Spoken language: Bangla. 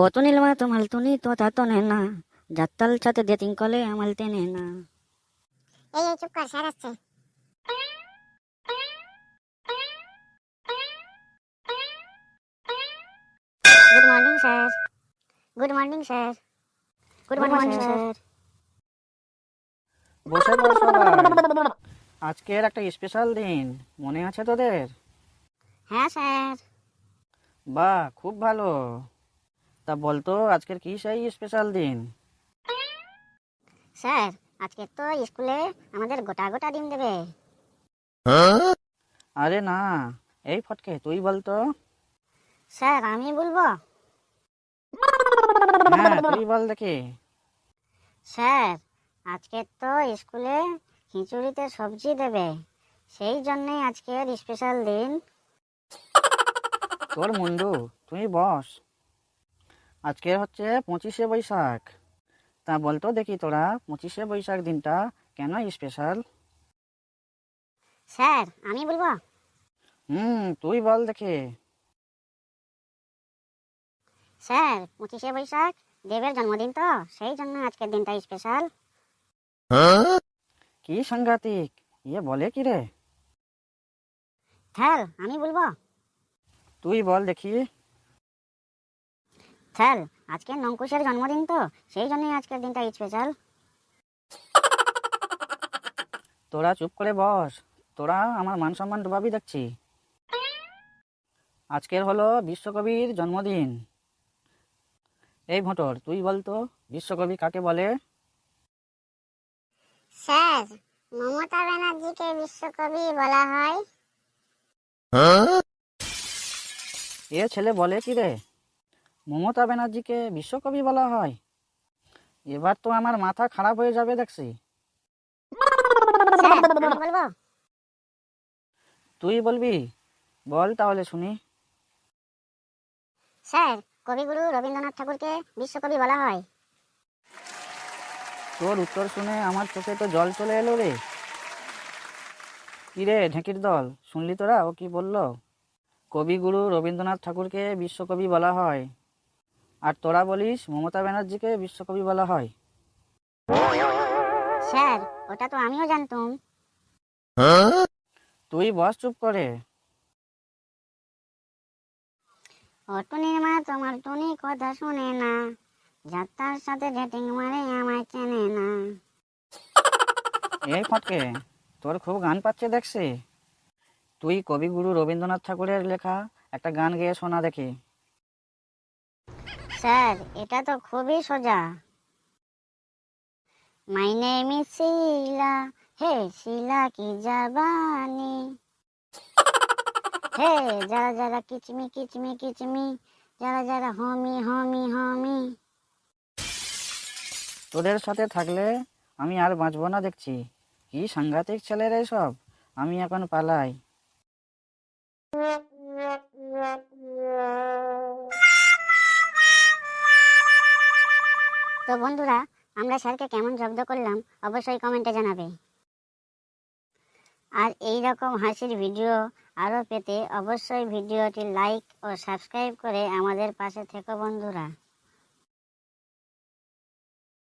ও তো নীলমা তো মালতুনি তো তা তো নে না যাত্তাল সাথে ডেটিং কলে আমালতে নে। এই এই চুপ কর স্যার আসছে। Good morning sir good morning sir good morning sir বসে আজকের একটা স্পেশাল দিন মনে আছে তোদের? হ্যাঁ স্যার। বাহ খুব ভালো। তা বলতো আজকের কি সেই স্পেশাল দিন? স্যার আজকে তো স্কুলে আমাদের গোটা গোটা ডিম দেবে। আরে না এই ফটকে তুই বলতো। স্যার আমি বলব? হ্যাঁ তুই বল দেখি। স্যার আজকে তো স্কুলে খিচুড়িতে সবজি দেবে সেই জন্যই আজকের স্পেশাল দিন। তোর মুন্ডু তুই বস। আজকে হচ্ছে পঁচিশে বৈশাখ। তা বলতো দেখি তোরা পঁচিশে বৈশাখ দিনটা কেন স্পেশাল স্যার আমি বলব? হুম তুই বল দেখি। স্যার পঁচিশে বৈশাখ দেবের জন্মদিন তো সেই জন্য আজকের দিনটা স্পেশাল কি সাংঘাতিক ইয়ে বলে কি রে? স্যার আমি বলব? তুই বল দেখি। স্যার আজকে নঙ্কুশের জন্মদিন তো সেই জন্যই আজকের দিনটা স্পেশাল তোরা চুপ করে বস তোরা আমার মান সম্মান ডুবাবি দেখছি। আজকের হলো বিশ্বকবির জন্মদিন। এই ভোটর তুই বলতো বিশ্বকবি কাকে বলে? স্যার মমতা ব্যানার্জিকে বিশ্বকবি বলা হয়। এ ছেলে বলে কি রে? মমতা ব্যানার্জিকে বিশ্বকবি বলা হয়। এবার তো আমার মাথা খারাপ হয়ে যাবে দেখছি। তুই বলবি? বল তাহলে শুনি। স্যার কবিগুরু রবীন্দ্রনাথ ঠাকুরকে বিশ্বকবি বলা হয়। তোর উত্তর শুনে আমার চোখে তো জল চলে এলো রে। কি রে ঢেঁকির দল শুনলি তোরা ও কি বলল? কবিগুরু রবীন্দ্রনাথ ঠাকুরকে বিশ্বকবি বলা হয়। আর তোরা বলিস মমতা ব্যানার্জিকে বিশ্বকবি বলা হয়। স্যার ওটা তো আমিও জানতুম। তুই বস চুপ করে। অটুনির মা তোমার টুনি কথা শুনে না। যাত্রার সাথে ডেটিং মারে আমায় চেনে না। এই ফটকে তোর খুব গান পাচ্ছে দেখছি। তুই কবিগুরু রবীন্দ্রনাথ ঠাকুরের লেখা একটা গান গেয়ে শোনা দেখি। স্যার, এটা তো খুবই সোজা। মাই নেম ইজ শিলা, হে শিলা কি জাবানি? হে যারা যারা কিচমি কিচমি কিচমি যারা যারা হমি হমি হমি। তোদের সাথে থাকলে আমি আর বাঁচবো না দেখছি। কি সাংঘাতিক ছেলেরা সব আমি এখন পালাই। তো বন্ধুরা, আমরা স্যারকে কেমন শব্দ করলাম অবশ্যই কমেন্টে জানাবে। আর এই রকম হাসির ভিডিও আরও পেতে অবশ্যই ভিডিওটি লাইক ও সাবস্ক্রাইব করে আমাদের পাশে থেকো বন্ধুরা।